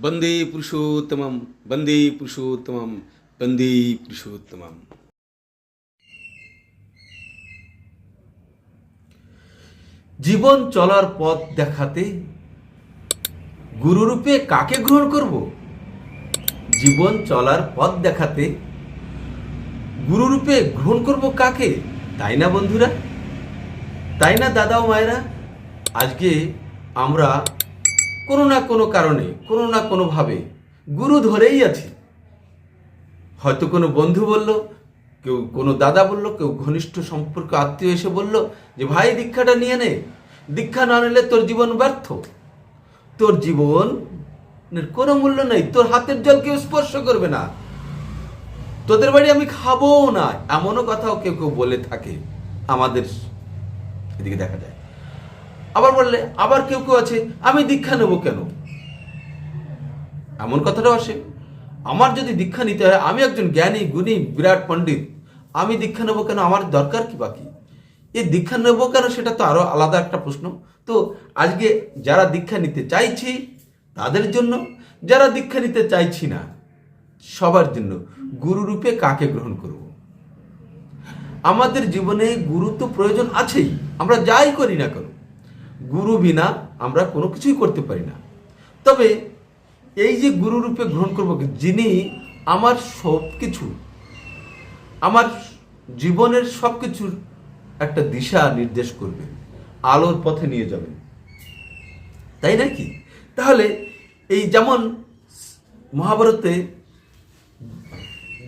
বন্দে পুরুষোত্তম বন্দে পুরুষোত্তম বন্দে পুরুষোত্তম জীবন চলার পথ দেখাতে গুরুরূপে কাকে গ্রহণ করব? জীবন চলার পথ দেখাতে গুরুরূপে গ্রহণ করব কাকে? তাই না বন্ধুরা? তাই না দাদা ও মায়েরা? আজকে আমরা কোনো না কোনো কারণে, কোনো না কোনোভাবে গুরু ধরেই আছি। হয়তো কোনো বন্ধু বলল, কেউ কোনো দাদা বলল, কেউ ঘনিষ্ঠ সম্পর্ক আত্মীয় এসে বলল যে, ভাই, দীক্ষাটা নিয়ে নে। দীক্ষা না নিলে তোর জীবন ব্যর্থ। তোর জীবন কোনো মূল্য নেই। তোর হাতের জল কেউ স্পর্শ করবে না। তোদের বাড়ি আমি খাব না। এমনও কথাও কেউ কেউ বলে থাকে। আমাদের এদিকে দেখা যায়। আবার বললে, আবার কেউ কেউ আছে, আমি দীক্ষা নেব কেন? এমন কথাটাও আসে। আমার যদি দীক্ষা নিতে হয়, আমি একজন জ্ঞানী, গুণী, বিরাট পণ্ডিত, আমি দীক্ষা নেব কেন? আমার দরকার কি বাকি? এই দীক্ষা নেব কেন সেটা তো আরও আলাদা একটা প্রশ্ন। তো আজকে যারা দীক্ষা নিতে চাইছি, তাদের জন্য, যারা দীক্ষা নিতে চাইছি না, সবার জন্য গুরুরূপে কাকে গ্রহণ করব? আমাদের জীবনে গুরু তো প্রয়োজন আছেই, আমরা যাই করি না কেন? গুরু বিনা আমরা কোনো কিছুই করতে পারি না। তবে এই যে গুরুরূপে গ্রহণ করব, যিনি আমার সব কিছু, আমার জীবনের সব কিছুর একটা দিশা নির্দেশ করবে আলোর পথে নিয়ে যাবেন। তাই নাকি তাহলে এই যেমন মহাভারতে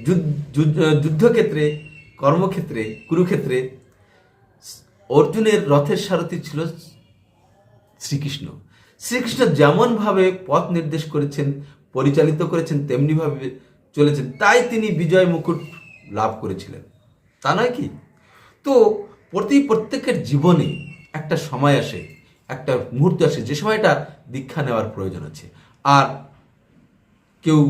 যুদ্ধ- যুদ্ধ- যুদ্ধক্ষেত্রে, কর্মক্ষেত্রে, কুরুক্ষেত্রে অর্জুনের রথের সারথি ছিল শ্রীকৃষ্ণ। শ্রীকৃষ্ণ যেমনভাবে পথ নির্দেশ করেছেন, পরিচালিত করেছেন, তেমনিভাবে চলেছেন, তাই তিনি বিজয় মুকুট লাভ করেছিলেন। তা নয় কি? তো প্রতি প্রত্যেকের জীবনে একটা সময় আসে, একটা মুহূর্ত আসে, যে সময়টা দীক্ষা নেওয়ার প্রয়োজন আছে। আর কেউ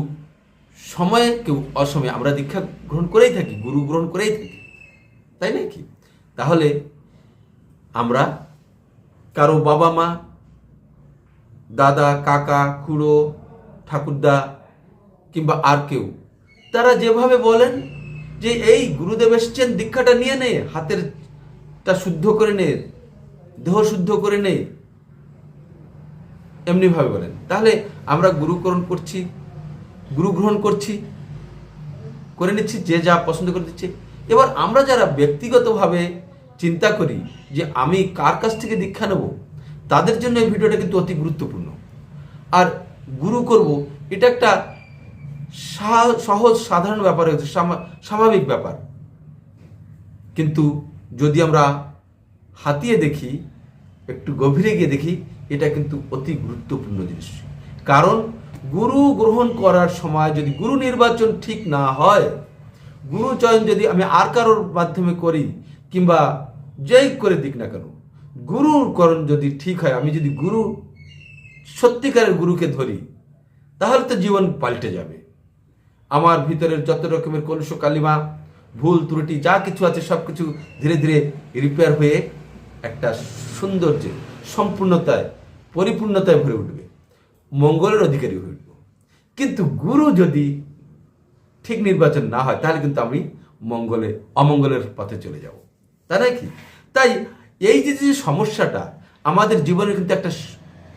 সময়ে, কেউ অসময়ে, আমরা দীক্ষা গ্রহণ করেই থাকি, গুরু গ্রহণ করেই থাকি, তাই নাকি তাহলে আমরা কারও বাবা মা, দাদা, কাকা, খুড়ো, ঠাকুরদা কিংবা আর কেউ, তারা যেভাবে বলেন যে এই গুরুদেব এসছেন, দীক্ষাটা নিয়ে নে হাতের তা শুদ্ধ করে নে, দেহ শুদ্ধ করে নে, এমনিভাবে বলেন। তাহলে আমরা গুরুকরণ করছি, গুরু গ্রহণ করছি, করে নিচ্ছি, যে যা পছন্দ করে দিচ্ছে। এবার আমরা যারা ব্যক্তিগতভাবে চিন্তা করি যে আমি কার কাছ থেকে দীক্ষা নেব? তাদের জন্য এই ভিডিওটা কিন্তু অতি গুরুত্বপূর্ণ। আর গুরু করব, এটা একটা সহজ, সাধারণ ব্যাপার হয়েছে স্বাভাবিক ব্যাপার। কিন্তু যদি আমরা হাতিয়ে দেখি, একটু গভীরে গিয়ে দেখি, এটা কিন্তু অতি গুরুত্বপূর্ণ জিনিস। কারণ গুরু গ্রহণ করার সময় যদি গুরু নির্বাচন ঠিক না হয়, গুরু চয়ন যদি আমি আর কারোর মাধ্যমে করি, কিংবা যেই করে দিক না কেন, গুরুর করণ যদি ঠিক হয়, আমি যদি গুরু, সত্যিকারের গুরুকে ধরি, তাহলে তো জীবন পাল্টে যাবে। আমার ভিতরের যত রকমের কলুষ কালিমা, ভুল ত্রুটি, যা কিছু আছে সব কিছু ধীরে ধীরে রিপেয়ার হয়ে একটা সৌন্দর্যে, সম্পূর্ণতায়, পরিপূর্ণতায় ভরে উঠবে। মঙ্গলের অধিকারী হয়ে উঠব। কিন্তু গুরু যদি ঠিক নির্বাচন না হয়, তাহলে কিন্তু আমি মঙ্গলে, অমঙ্গলের পথে চলে যাব। তাই নয় কি? তাই এই যে যে সমস্যাটা, আমাদের জীবনে কিন্তু একটা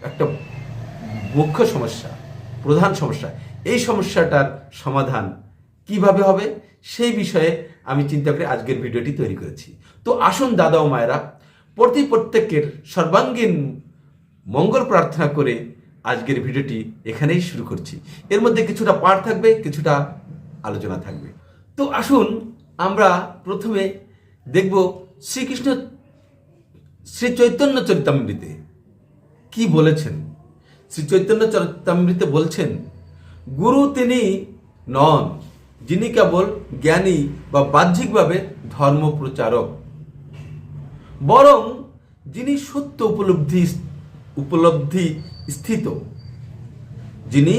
একটা মুখ্য সমস্যা, প্রধান সমস্যা। এই সমস্যাটার সমাধান কীভাবে হবে, সেই বিষয়ে আমি চিন্তা করে আজকের ভিডিওটি তৈরি করেছি। তো আসুন দাদা ও মায়েরা, প্রতি প্রত্যেকের সর্বাঙ্গীন মঙ্গল প্রার্থনা করে আজকের ভিডিওটি এখানেই শুরু করছি। এর মধ্যে কিছুটা পাঠ থাকবে, কিছুটা আলোচনা থাকবে। তো আসুন আমরা প্রথমে দেখব শ্রীকৃষ্ণ শ্রী চৈতন্য চরিতামৃতে কি বলেছেন? শ্রী চৈতন্য চরিতামৃতে বলছেন, গুরু তিনি নন, যিনি কেবল জ্ঞানী বা বাহ্যিকভাবে ধর্ম প্রচারক বরং যিনি সত্য উপলব্ধি উপলব্ধি স্থিত, যিনি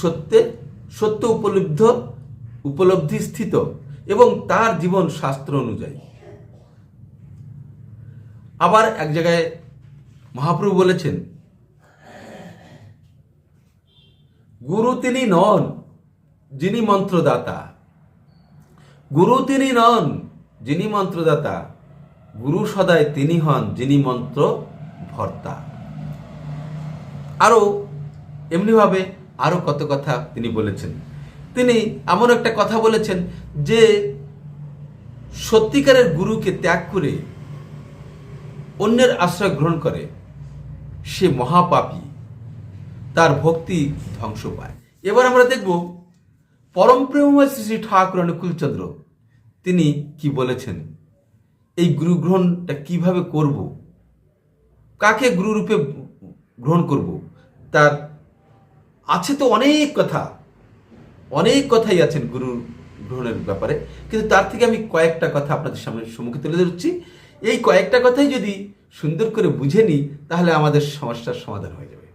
সত্যে সত্য উপলব্ধ, উপলব্ধি স্থিত এবং তার জীবন শাস্ত্র অনুযায়ী। আবার এক জায়গায় মহাপ্রভু বলেছেন, গুরু তিনি নন যিনি মন্ত্রদাতা। গুরু তিনি নন যিনি মন্ত্রদাতা। গুরু সদায় তিনি হন যিনি মন্ত্র ভর্তা আরও এমনিভাবে আরও কত কথা তিনি বলেছেন। তিনি এমন একটা কথা বলেছেন যে সত্যিকারের গুরুকে ত্যাগ করে অন্যের আশ্রয় গ্রহণ করে, সে মহাপাপী, তার ভক্তি ধ্বংস পায়। এবার আমরা দেখব পরম প্রেমময় শ্রী শ্রী ঠাকুর অনুকূলচন্দ্র, তিনি কি বলেছেন? এই গুরু গ্রহণটা কীভাবে করব? কাকে গুরুরূপে গ্রহণ করব? তার আছে তো অনেক কথা, অনেক কথাই আছেন গুরু গ্রহণের ব্যাপারে, কিন্তু তার থেকে আমি কয়েকটা কথা আপনাদের সামনে সম্মুখে তুলে ধরছি। এই কয়েকটা কথাই যদি সুন্দর করে বুঝে নিই, তাহলে আমাদের সমস্যার সমাধান হয়ে যাবে।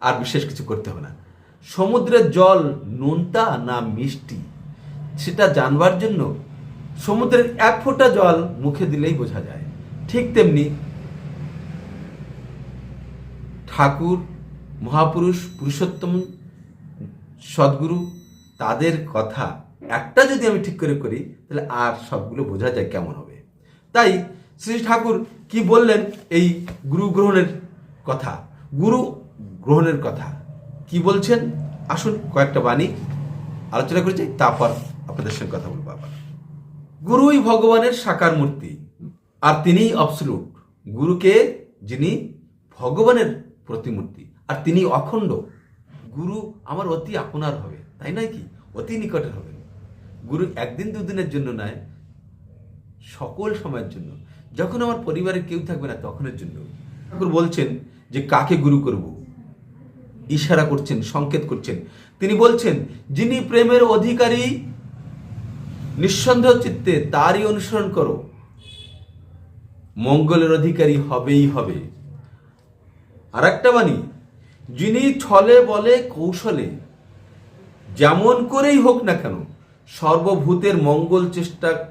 আর বিশেষ কিছু করতে হবে না। সমুদ্রের জল নোনতা না মিষ্টি, সেটা জানবার জন্য সমুদ্রের এক ফোঁটা জল মুখে দিলেই বোঝা যায়। ঠিক তেমনি ঠাকুর, মহাপুরুষ, পুরুষোত্তম, সদ্গুরু, তাদের কথা একটা যদি আমি ঠিক করে করি, তাহলে আর সবগুলো বোঝা যায় কেমন হবে। তাই শ্রী ঠাকুর কি বললেন? এই গুরু গ্রহণের কথা। গুরু গ্রহণের কথা। কি বলছেন? আসুন কয়েকটা বাণী আলোচনা করেছি, তারপর আপনাদের সঙ্গে কথা বলব আবার। গুরুই ভগবানের সাকার মূর্তি, আর তিনিই অবসলুট গুরুকে যিনি ভগবানের প্রতিমূর্তি, আর তিনি অখণ্ড। গুরু আমার অতি আপনার হবে, তাই নয় কি? অতি নিকটের হবে। গুরু একদিন দুদিনের জন্য নয়, সকল সময়ের জন্য। যখন আমার পরিবারের কেউ থাকবে না তখনের জন্য, ঠাকুর বলছেন যে কাকে গুরু করব? ইশারা করছেন, সংকেত করছেন। তিনি বলছেন, যিনি প্রেমের অধিকারী, নিঃসন্দেহ চিত্তে তারই অনুসরণ করো। মঙ্গলের অধিকারী হবেই হবে। আর একটা বাণী, যিনি ছলে বলে কৌশলে, যেমন করেই হোক না কেন, সর্বভূতের মঙ্গল চেষ্টা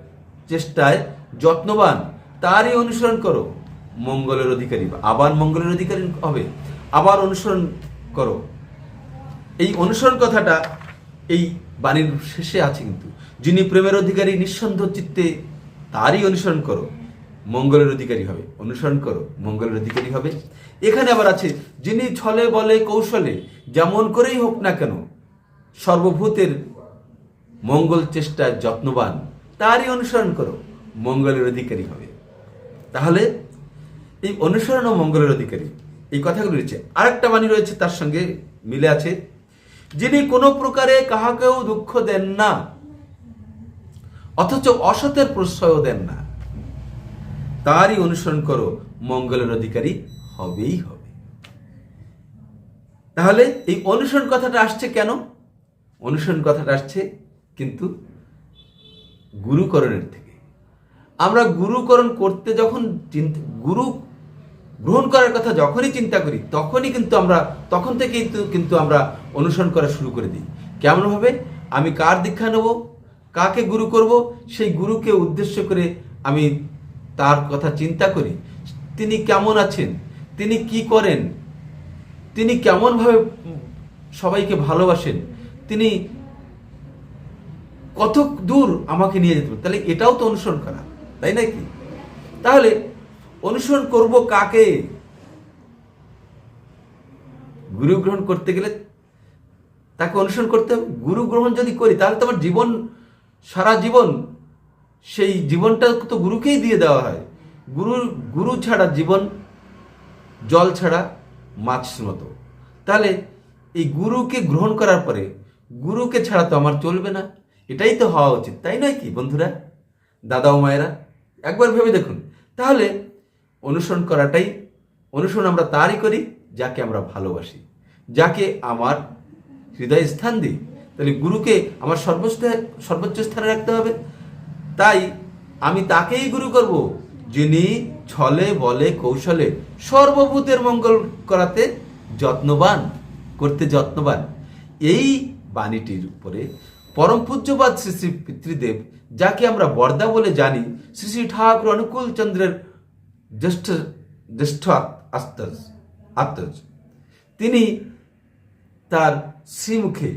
চেষ্টায় যত্নবান। তারই অনুসরণ করো। মঙ্গলের অধিকারী আবার মঙ্গলের অধিকারী হবে। আবার অনুসরণ করো। এই অনুসরণ কথাটা এই বাণীর শেষে আছে কিন্তু। যিনি প্রেমের অধিকারী নিঃসন্দেহ চিত্তে তারই অনুসরণ করো। মঙ্গলের অধিকারী হবে। অনুসরণ করো। মঙ্গলের অধিকারী হবে। এখানে আবার আছে, যিনি ছলে বলে কৌশলে যেমন করেই হোক না কেন, সর্বভূতের মঙ্গল চেষ্টায় যত্নবান, তারই অনুসরণ করো। মঙ্গলের অধিকারী হবে। তাহলে এই অনুসরণ ও মঙ্গলের অধিকারী, এই কথাগুলো রয়েছে। আরেকটা বাণী রয়েছে তার সঙ্গে মিলে আছে। যিনি কোনো প্রকারে কাহাকেও দুঃখ দেন না, অথচ অসতের প্রশ্রয়ও দেন না, তারই অনুসরণ করো, মঙ্গলের অধিকারী হবেই হবে। তাহলে এই অনুসরণ কথাটা আসছে কেন? অনুসরণ কথাটা আসছে কিন্তু গুরুকরণের থেকে। আমরা গুরুকরণ করতে যখন চিন্তা গুরু গ্রহণ করার কথা যখনই চিন্তা করি, তখনই কিন্তু আমরা, তখন থেকেই কিন্তু আমরা অনুসরণ করা শুরু করে দিই। কেমনভাবে আমি কার দীক্ষা নেব? কাকে গুরু করব? সেই গুরুকে উদ্দেশ্য করে আমি তার কথা চিন্তা করি। তিনি কেমন আছেন? তিনি কি করেন? তিনি কেমনভাবে সবাইকে ভালোবাসেন? তিনি কত দূর আমাকে নিয়ে যেতে পারে? তাহলে এটাও তো অনুসরণ করা। তাই নাকি? তাহলে অনুসরণ করব কাকে? গুরু গ্রহণ করতে গেলে তাকে অনুসরণ করতে হবে। গুরু গ্রহণ যদি করি, তাহলে তো আমার জীবন, সারা জীবন সেই জীবনটা তো গুরুকেই দিয়ে দেওয়া হয়। গুরু গুরু ছাড়া জীবন, জল ছাড়া মাছ মতো। তাহলে এই গুরুকে গ্রহণ করার পরে গুরুকে ছাড়া তো আমার চলবে না। এটাই তো হওয়া উচিত, তাই নয় কি বন্ধুরা? দাদা ও মায়েরা একবার ভেবে দেখুন। তাহলে অনুসরণ করাটাই, অনুসরণ আমরা তারই করি, যাকে আমরা ভালোবাসি। যাকে আমার হৃদয় স্থান দিই। তাহলে গুরুকে আমার সর্বোচ্চ সর্বোচ্চ স্থানে রাখতে হবে। তাই আমি তাকেই গুরু করব, যিনি ছলে, বলে, কৌশলে সর্বভূতের মঙ্গল করাতে যত্নবান, করতে যত্নবান। এই বাণীটির উপরে পরম পূজ্যবাদ শ্রী শ্রী পিতৃদেব, যাকে আমরা বর্দা বলে জানি, শ্রী শ্রী ঠাকুর অনুকূল চন্দ্রের জ্যেষ্ঠ জ্যেষ্ঠ আত্মজ তিনি তার শ্রীমুখে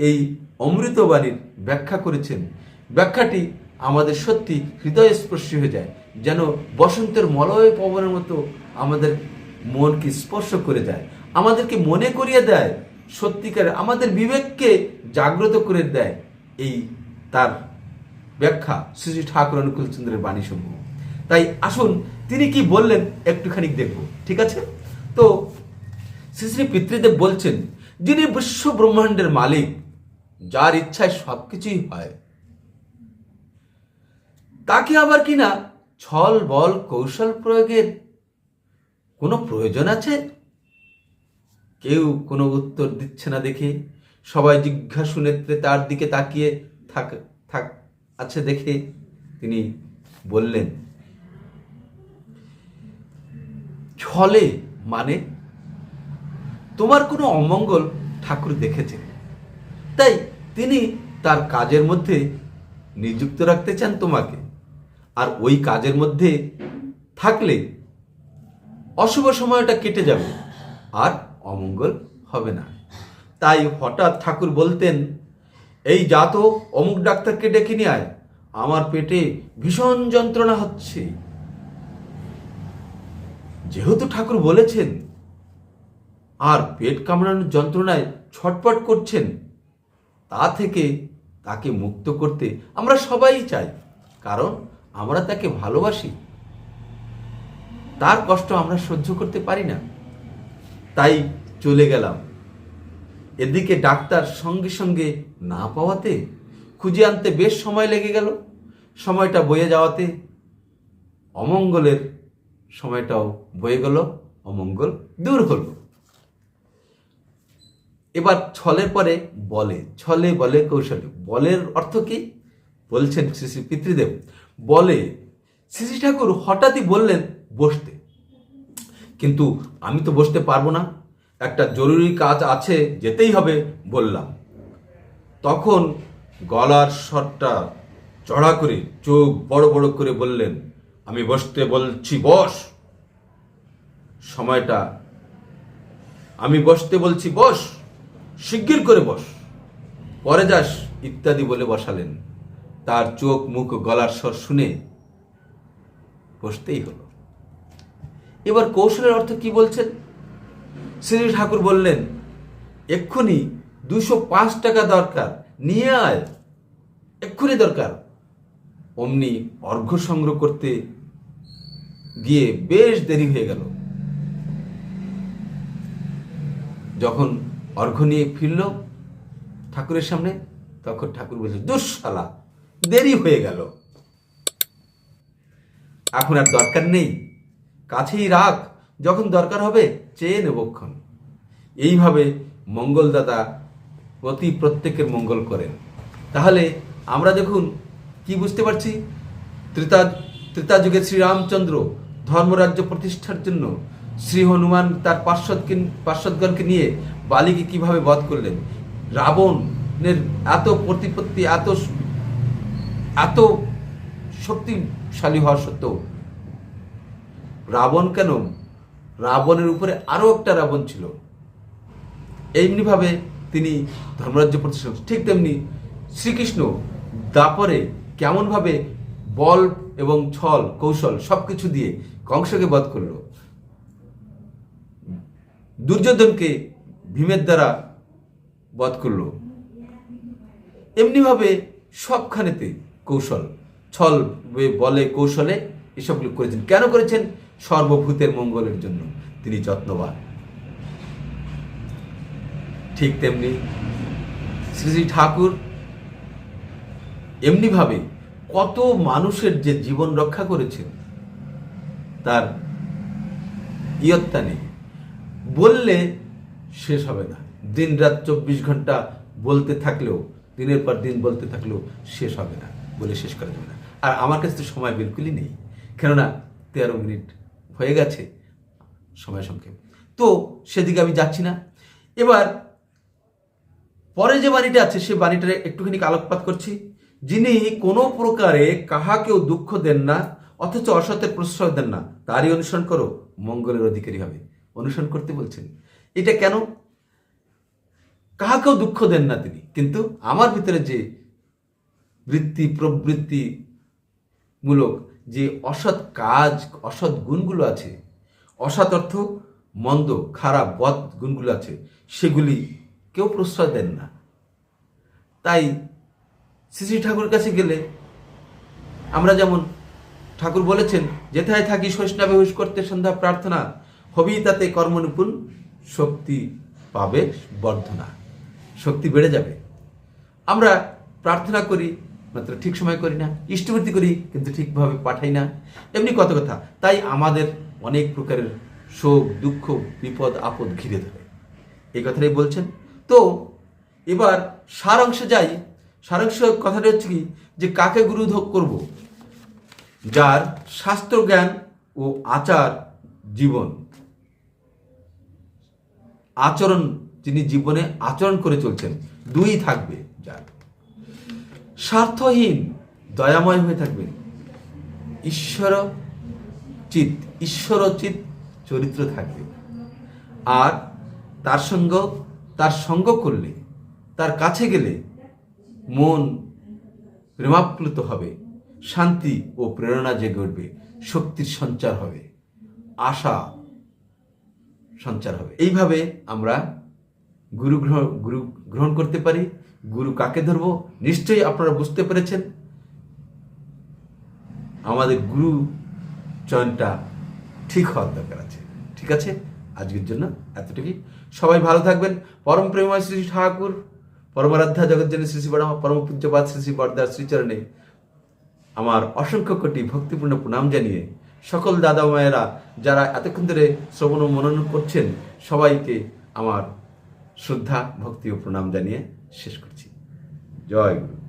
এই অমৃতবাণীর ব্যাখ্যা করেছেন। ব্যাখ্যাটি আমাদের সত্যি হৃদয়স্পর্শী হয়ে যায়, যেন বসন্তের মলয় পবনের মতো আমাদের মনকে স্পর্শ করে দেয় আমাদেরকে মনে করিয়ে দেয়। সত্যিকার আমাদের বিবেককে জাগ্রত করে দেয় এই তার ব্যাখ্যা শ্রী ঠাকুর অনুকূল চন্দ্রের বাণী সমূহ তাই আসুন, তিনি কি বললেন একটুখানি দেখব, ঠিক আছে? তো শ্রী শ্রী পিতৃদেব বলছেন, যিনি বিশ্ব ব্রহ্মাণ্ডের মালিক, যার ইচ্ছায় সবকিছুই হয়, তাকে আবার কিনা ছল বল কৌশল প্রয়োগের কোনো প্রয়োজন আছে? কেউ কোনো উত্তর দিচ্ছে না দেখে। সবাই জিজ্ঞাসু নেত্রে তার দিকে তাকিয়ে থাক থাক, আছে দেখে তিনি বললেন, ছলে মানে? তোমার কোনো অমঙ্গল ঠাকুর দেখেছেন? তাই তিনি তার কাজের মধ্যে নিযুক্ত রাখতে চান তোমাকে। আর ওই কাজের মধ্যে থাকলে অশুভ সময়টা কেটে যাবে। আর অমঙ্গল হবে না। তাই হঠাৎ ঠাকুর বলতেন, এই জাত অমুক ডাক্তারকে ডেকে নিয়ে আয়, আমার পেটে ভীষণ যন্ত্রণা হচ্ছে। যেহেতু ঠাকুর বলেছেন, আর পেট কামড়ানোর যন্ত্রণায় ছটপট করছেন, তা থেকে তাকে মুক্ত করতে আমরা সবাই চাই, কারণ আমরা তাকে ভালোবাসি। তার কষ্ট আমরা সহ্য করতে পারি না। তাই চলে গেলাম। এদিকে ডাক্তার সঙ্গে সঙ্গে না পাওয়াতে খুঁজে আনতে বেশ সময় লেগে গেল। সময়টা বয়ে যাওয়াতে অমঙ্গলের সময়টাও বয়ে গেল, অমঙ্গল দূর হলো। এবার ছলের পরে বলে, ছলে বলে কৌশলে। বলের অর্থ কি? বলছেন শ্রী শ্রী পিতৃদেব। বলে শ্রী ঠাকুর হঠাৎই বললেন, বসতে। কিন্তু আমি তো বসতে পারব না। একটা জরুরি কাজ আছে, যেতেই হবে, বললাম। তখন গলার স্বরটা চড়া করে, চোখ বড় বড় করে বললেন, আমি বসতে বলছি, বস। সময়টা, আমি বসতে বলছি, বস। শিগগির করে বস। পরে যাস, ইত্যাদি বলে বসালেন। তার চোখ মুখ গলার স্বর শুনে বসতেই হলো। এবার কৌশলের অর্থ কি বলছেন? শ্রী ঠাকুর বললেন, এক্ষুনি দুশো পাঁচ টাকা দরকার, নিয়ে আয়। এক্ষুনি দরকার। অমনি অর্ঘ্য সংগ্রহ করতে গিয়ে বেশ দেরি হয়ে গেল। যখন অর্ঘ্য নিয়ে ফিরল ঠাকুরের সামনে, তখন ঠাকুর বলছে দুঃশালা, দেরি হয়ে গেল। এখন আর দরকার নেই। কাছেই রাখ, যখন দরকার হবে চেয়ে নেবক্ষণ এইভাবে মঙ্গলদাতা প্রতি প্রত্যেকের মঙ্গল করেন। তাহলে আমরা দেখুন কি বুঝতে পারছি? ত্রেতা ত্রেতা যুগে শ্রীরামচন্দ্র ধর্মরাজ্য প্রতিষ্ঠার জন্য শ্রী হনুমান তার পার্শ্বদকে, পার্শ্বদগণকে নিয়ে বালিকে কীভাবে বধ করলেন? রাবণের এত প্রতিপত্তি, এত এত শক্তিশালী হওয়া সত্ত্বেও রাবণ কেন? রাবণের উপরে আরও একটা রাবণ ছিল। এমনিভাবে তিনি ধর্মরাজ্য প্রতিষ্ঠা ঠিক তেমনি শ্রীকৃষ্ণ দাপরে কেমনভাবে বল এবং ছল, কৌশল সব কিছু দিয়ে কংসকে বধ করল। দুর্যোধনকে ভীমের দ্বারা বধ করল। এমনিভাবে সবখানেতে কৌশল, ছল বলে, কৌশলে এসবগুলো করেছেন। কেন করেছেন? সর্বভূতের মঙ্গলের জন্য তিনি যত্নবান। ঠিক তেমনি শ্রী শ্রী ঠাকুর এমনিভাবে কত মানুষের যে জীবন রক্ষা করেছেন, তার ইয়ত্তা নেই বললে শেষ হবে না। দিন রাত চব্বিশ ঘণ্টা বলতে থাকলেও, দিনের পর দিন বলতে থাকলেও শেষ হবে না, বলে শেষ করা যাবে না। আর আমার কাছে তো সময় বিলকুলই নেই। কেননা তেরো মিনিট হয়ে গেছে সময় সংক্ষেপ তো সেদিকে আমি যাচ্ছি না। এবার পরে যে বাণীটা আছে, সে বাণীটার একটুখানি আলোকপাত করছি। যিনি কোনো প্রকারে কাহাকেও দুঃখ দেন না, অথচ অসতের প্রশ্রয় দেন না, তারই অনুসরণ করো, মঙ্গলের অধিকারী হবে। অনুসরণ করতে বলছেন। এটা কেন? কাহাকেও দুঃখ দেন না তিনি। কিন্তু আমার ভিতরে যে বৃত্তি প্রবৃত্তি মূলক যে অসৎ কাজ, অসৎ গুণগুলো আছে, অসৎ অর্থ মন্দ, খারাপ, বদ গুণগুলো আছে, সেগুলি কেউ প্রশ্রয় দেন না। তাই শ্রী শ্রী ঠাকুরের কাছে গেলে আমরা যেমন ঠাকুর বলেছেন, যেথায় থাকি শৈষ্ণবে হুশ করতে সন্ধ্যা প্রার্থনা, হবেই তাতে কর্মনিপুণ, শক্তি পাবে বর্ধনা। শক্তি বেড়ে যাবে। আমরা প্রার্থনা করি মাত্র ঠিক সময় করি না, ইষ্টবৃত্তি করি, কিন্তু ঠিকভাবে পাঠাই না। এমনি কত কথা, তাই আমাদের অনেক প্রকারের শোক, দুঃখ, বিপদ, আপদ ঘিরে ধরে। এই কথাটাই বলছেন। তো, এবার সারাংশে যাই। সারাংশ কথাটা হচ্ছে কি, যে কাকে গুরু করব? যার শাস্ত্র জ্ঞান ও আচার জীবন। আচরণ যিনি জীবনে আচরণ করে চলছেন, দুই থাকবে যার। স্বার্থহীন, দয়াময় হয়ে থাকবেন ঈশ্বর চিত ঈশ্বরচিত চরিত্র থাকবে। আর তার সঙ্গ তার সঙ্গ করলে, তার কাছে গেলে মন প্রেমাপ্লুত হবে, শান্তি ও প্রেরণা জেগে উঠবে, শক্তির সঞ্চার হবে, আশা সঞ্চার হবে। এইভাবে আমরা গুরু গ্রহণ গুরু, গ্রহণ করতে পারি। গুরু কাকে ধরব? নিশ্চয়ই আপনারা বুঝতে পেরেছেন। আমাদের গুরু চয়নটা ঠিক হওয়ার দরকার আছে। ঠিক আছে? আজকের জন্য এতটুকুই। সবাই ভালো থাকবেন। পরম প্রেমময় শ্রী ঠাকুর, পরমারাধ্যা জগৎজনী শ্রী শ্রী পরম পূজ্যপাত শ্রী শ্রী বরদার শ্রীচরণে আমার অসংখ্য কোটি ভক্তিপূর্ণ প্রণাম জানিয়ে সকল দাদা মায়েরা যারা এতক্ষণ ধরে শ্রবণ মনন করছেন, সবাইকে আমার শ্রদ্ধা, ভক্তি ও প্রণাম জানিয়ে শেষ করছি। জয় গুরু।